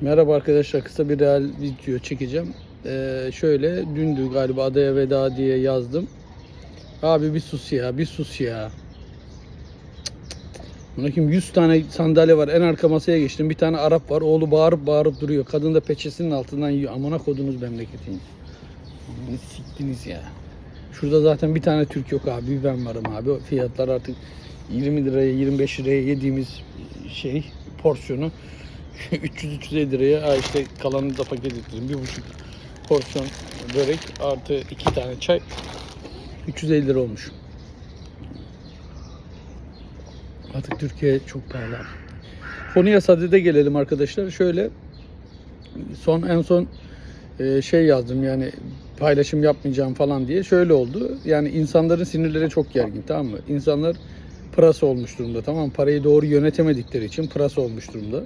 Merhaba arkadaşlar kısa bir real video çekeceğim. Ee, şöyle dündü galiba adaya veda diye yazdım. Abi bir sus ya bir sus ya. Buna kim 100 tane sandalye var en arka masaya geçtim bir tane Arap var oğlu bağırıp bağırıp duruyor. Kadın da peçesinin altından yiyor. Amına kodunuz memleketin. Beni siktiniz ya. Şurada zaten bir tane Türk yok abi ben varım abi. Fiyatlar artık 20 liraya 25 liraya yediğimiz şey porsiyonu 300-350 liraya ha işte kalanını da paket ettirdim. Bir buçuk porsiyon börek artı iki tane çay 350 lira olmuş. Artık Türkiye çok pahalı. Konuya sadede gelelim arkadaşlar. Şöyle son en son e, şey yazdım yani paylaşım yapmayacağım falan diye. Şöyle oldu. Yani insanların sinirleri çok gergin tamam mı? İnsanlar pırasa olmuş durumda tamam? Parayı doğru yönetemedikleri için pırasa olmuş durumda.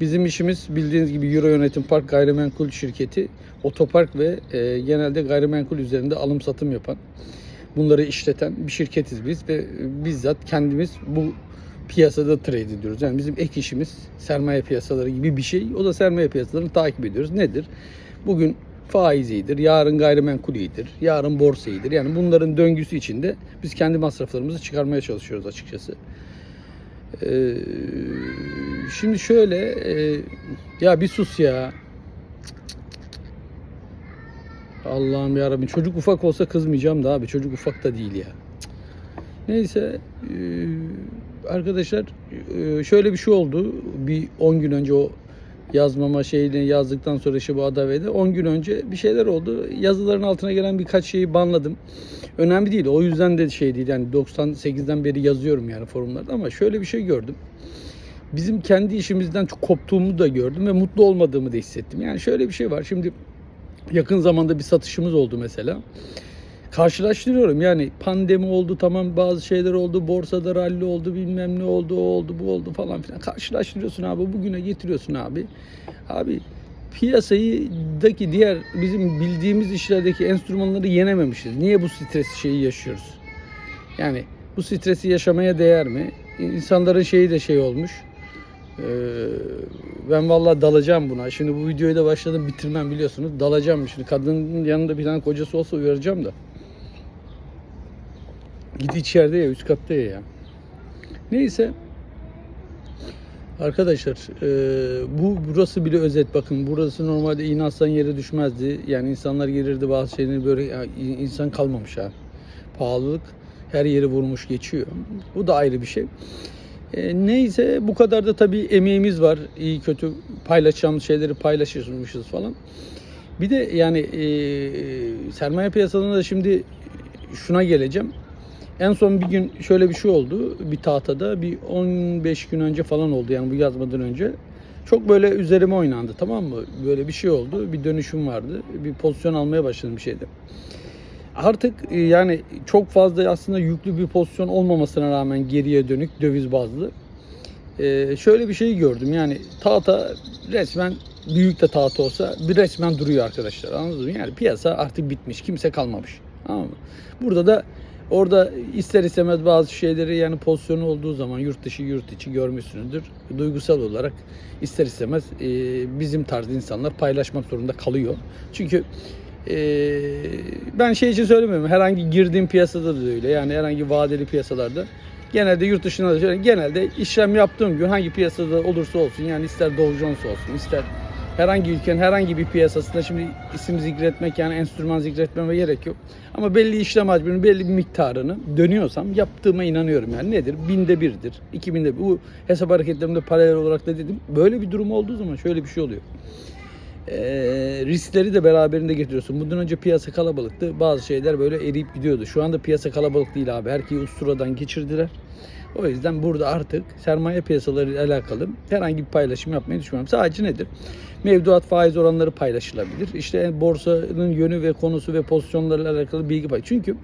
Bizim işimiz bildiğiniz gibi Euro Yönetim Park Gayrimenkul Şirketi otopark ve e, genelde gayrimenkul üzerinde alım satım yapan bunları işleten bir şirketiz biz ve bizzat kendimiz bu piyasada trade ediyoruz. Yani bizim ek işimiz sermaye piyasaları gibi bir şey. O da sermaye piyasalarını takip ediyoruz. Nedir? Bugün faiz iyidir, yarın gayrimenkul iyidir, yarın borsa iyidir. Yani bunların döngüsü içinde biz kendi masraflarımızı çıkarmaya çalışıyoruz açıkçası. Ee, şimdi şöyle e, ya bir sus ya. Allah'ım ya çocuk ufak olsa kızmayacağım da abi çocuk ufak da değil ya. Neyse e, arkadaşlar e, şöyle bir şey oldu. Bir 10 gün önce o yazmama şeyini yazdıktan sonra işte bu Adave'de 10 gün önce bir şeyler oldu. Yazıların altına gelen birkaç şeyi banladım. Önemli değil. O yüzden de şey değil. Yani 98'den beri yazıyorum yani forumlarda ama şöyle bir şey gördüm. Bizim kendi işimizden çok koptuğumu da gördüm ve mutlu olmadığımı da hissettim. Yani şöyle bir şey var. Şimdi yakın zamanda bir satışımız oldu mesela. Karşılaştırıyorum yani pandemi oldu tamam bazı şeyler oldu borsada ralli oldu bilmem ne oldu o oldu bu oldu falan filan karşılaştırıyorsun abi bugüne getiriyorsun abi abi piyasadaki diğer bizim bildiğimiz işlerdeki enstrümanları yenememişiz. Niye bu stres şeyi yaşıyoruz? Yani bu stresi yaşamaya değer mi? İnsanların şeyi de şey olmuş. Ee, ben vallahi dalacağım buna. Şimdi bu videoyu da başladım bitirmem biliyorsunuz. Dalacağım. Şimdi kadının yanında bir tane kocası olsa uyaracağım da. Git içeride ya üst katta ya. Neyse. Arkadaşlar e, bu burası bile özet. Bakın burası normalde iğne aslan yere düşmezdi. Yani insanlar gelirdi bazı şeyleri böyle ya, insan kalmamış ha. Pahalılık her yeri vurmuş geçiyor. Bu da ayrı bir şey. E, neyse bu kadar da tabii emeğimiz var. İyi kötü paylaşacağımız şeyleri paylaşırmışız falan. Bir de yani e, sermaye piyasalarında da şimdi şuna geleceğim en son bir gün şöyle bir şey oldu bir tahtada bir 15 gün önce falan oldu yani bu yazmadan önce. Çok böyle üzerime oynandı tamam mı? Böyle bir şey oldu. Bir dönüşüm vardı. Bir pozisyon almaya başladım bir şeyde. Artık e, yani çok fazla aslında yüklü bir pozisyon olmamasına rağmen geriye dönük döviz bazlı. Ee, şöyle bir şey gördüm yani tahta resmen büyük de tahta olsa bir resmen duruyor arkadaşlar anladınız mı? Yani piyasa artık bitmiş kimse kalmamış. Tamam mı? Burada da Orada ister istemez bazı şeyleri yani pozisyonu olduğu zaman yurt dışı yurt içi görmüşsünüzdür. Duygusal olarak ister istemez e, bizim tarz insanlar paylaşmak zorunda kalıyor. Çünkü e, ben şey için söylemiyorum. Herhangi girdiğim piyasada da öyle. Yani herhangi vadeli piyasalarda genelde yurt dışında da genelde işlem yaptığım gün hangi piyasada olursa olsun yani ister Dow Jones olsun ister herhangi ülkenin herhangi bir piyasasında şimdi isim zikretmek yani enstrüman zikretmeme gerek yok. Ama belli işlem hacminin belli bir miktarını dönüyorsam yaptığıma inanıyorum yani nedir? Binde birdir, iki binde bir. Bu hesap hareketlerimde paralel olarak da dedim. Böyle bir durum olduğu zaman şöyle bir şey oluyor. Ee, riskleri de beraberinde getiriyorsun. Bundan önce piyasa kalabalıktı. Bazı şeyler böyle eriyip gidiyordu. Şu anda piyasa kalabalık değil abi. Herkeyi usturadan geçirdiler. O yüzden burada artık sermaye piyasaları ile alakalı herhangi bir paylaşım yapmayı düşünmüyorum. Sadece nedir? Mevduat faiz oranları paylaşılabilir. İşte borsanın yönü ve konusu ve pozisyonlarıyla alakalı bilgi pay. Çünkü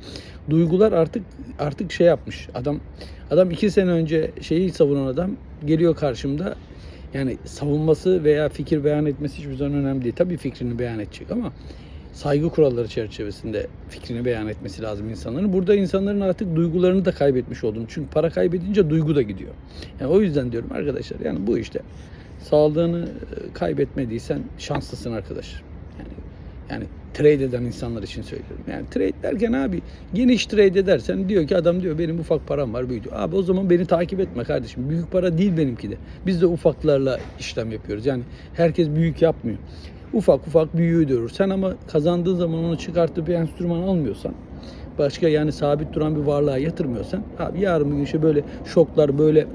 duygular artık artık şey yapmış. Adam adam iki sene önce şeyi savunan adam geliyor karşımda. Yani savunması veya fikir beyan etmesi hiçbir zaman önemli değil. Tabii fikrini beyan edecek ama saygı kuralları çerçevesinde fikrini beyan etmesi lazım insanların. Burada insanların artık duygularını da kaybetmiş oldum. Çünkü para kaybedince duygu da gidiyor. Yani o yüzden diyorum arkadaşlar yani bu işte Sağlığını e, kaybetmediysen şanslısın arkadaş. Yani yani trade eden insanlar için söylüyorum. Yani trade derken abi geniş trade edersen diyor ki adam diyor benim ufak param var büyüdü. Abi o zaman beni takip etme kardeşim. Büyük para değil benimki de. Biz de ufaklarla işlem yapıyoruz. Yani herkes büyük yapmıyor. Ufak ufak büyüğü diyoruz. Sen ama kazandığın zaman onu çıkartıp bir enstrüman almıyorsan başka yani sabit duran bir varlığa yatırmıyorsan abi yarın bir gün işte böyle şoklar böyle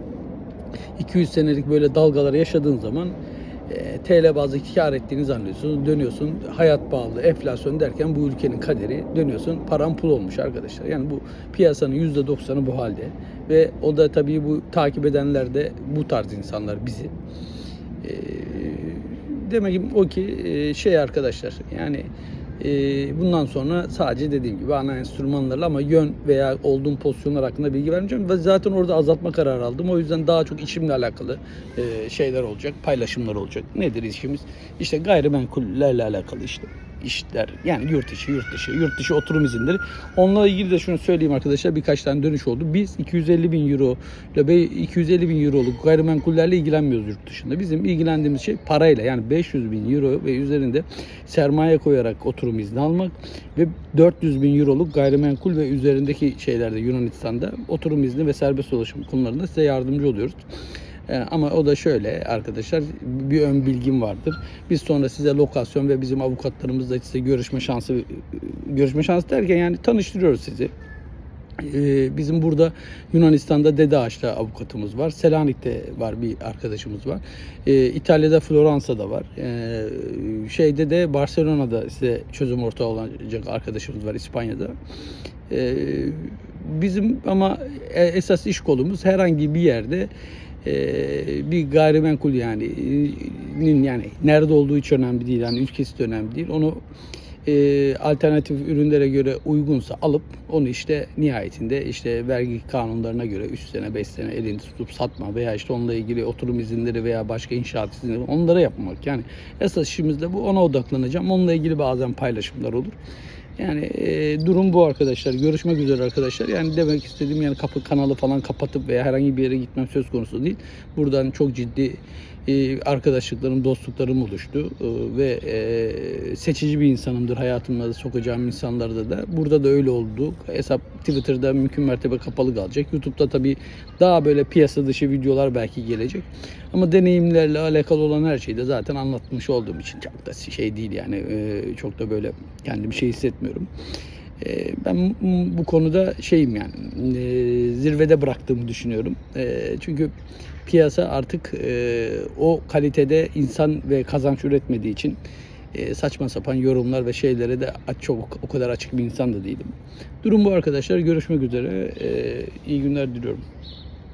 200 senelik böyle dalgalar yaşadığın zaman e, TL bazlı kar ettiğini zannediyorsun. Dönüyorsun hayat pahalı, enflasyon derken bu ülkenin kaderi dönüyorsun param pul olmuş arkadaşlar. Yani bu piyasanın %90'ı bu halde. Ve o da tabii bu takip edenler de bu tarz insanlar bizi. E, demek ki o ki e, şey arkadaşlar yani e, bundan sonra sadece dediğim gibi ana enstrümanlarla ama yön veya olduğum pozisyonlar hakkında bilgi vermeyeceğim. Ve zaten orada azaltma kararı aldım. O yüzden daha çok işimle alakalı e, şeyler olacak, paylaşımlar olacak. Nedir işimiz? İşte gayrimenkullerle alakalı işte işler yani yurt içi yurt dışı yurt dışı oturum izinleri. Onunla ilgili de şunu söyleyeyim arkadaşlar birkaç tane dönüş oldu. Biz 250 bin euro ile 250 bin euroluk gayrimenkullerle ilgilenmiyoruz yurt dışında. Bizim ilgilendiğimiz şey parayla yani 500 bin euro ve üzerinde sermaye koyarak oturum izni almak ve 400 bin euroluk gayrimenkul ve üzerindeki şeylerde Yunanistan'da oturum izni ve serbest dolaşım konularında size yardımcı oluyoruz. Ee, Ama o da şöyle arkadaşlar bir ön bilgim vardır. Biz sonra size lokasyon ve bizim avukatlarımızla size görüşme şansı görüşme şansı derken yani tanıştırıyoruz sizi. Ee, Bizim burada Yunanistan'da Dede Ağaç'ta avukatımız var. Selanik'te var bir arkadaşımız var. Ee, İtalya'da Floransa'da var. Şeyde de Barcelona'da size çözüm ortağı olacak arkadaşımız var İspanya'da. Bizim ama e- esas iş kolumuz herhangi bir yerde e, bir gayrimenkul yani yani nerede olduğu hiç önemli değil yani ülkesi de önemli değil. Onu e, alternatif ürünlere göre uygunsa alıp onu işte nihayetinde işte vergi kanunlarına göre 3 sene 5 sene elinde tutup satma veya işte onunla ilgili oturum izinleri veya başka inşaat izinleri onlara yapmak yani esas işimiz de bu ona odaklanacağım. Onunla ilgili bazen paylaşımlar olur. Yani e, durum bu arkadaşlar. Görüşmek üzere arkadaşlar. Yani demek istediğim yani kapı kanalı falan kapatıp veya herhangi bir yere gitmem söz konusu değil. Buradan çok ciddi e, arkadaşlıklarım, dostluklarım oluştu E, ve e, seçici bir insanımdır hayatımda da sokacağım insanlarda da. Burada da öyle oldu. Hesap Twitter'da mümkün mertebe kapalı kalacak. YouTube'da tabii daha böyle piyasa dışı videolar belki gelecek. Ama deneyimlerle alakalı olan her şeyi de zaten anlatmış olduğum için çok da şey değil yani e, çok da böyle kendimi şey hissetmiyorum. E, Ben bu konuda şeyim yani e, zirvede bıraktığımı düşünüyorum. E, Çünkü piyasa artık e, o kalitede insan ve kazanç üretmediği için e, saçma sapan yorumlar ve şeylere de çok o kadar açık bir insan da değilim. Durum bu arkadaşlar. Görüşmek üzere. E, İyi günler diliyorum.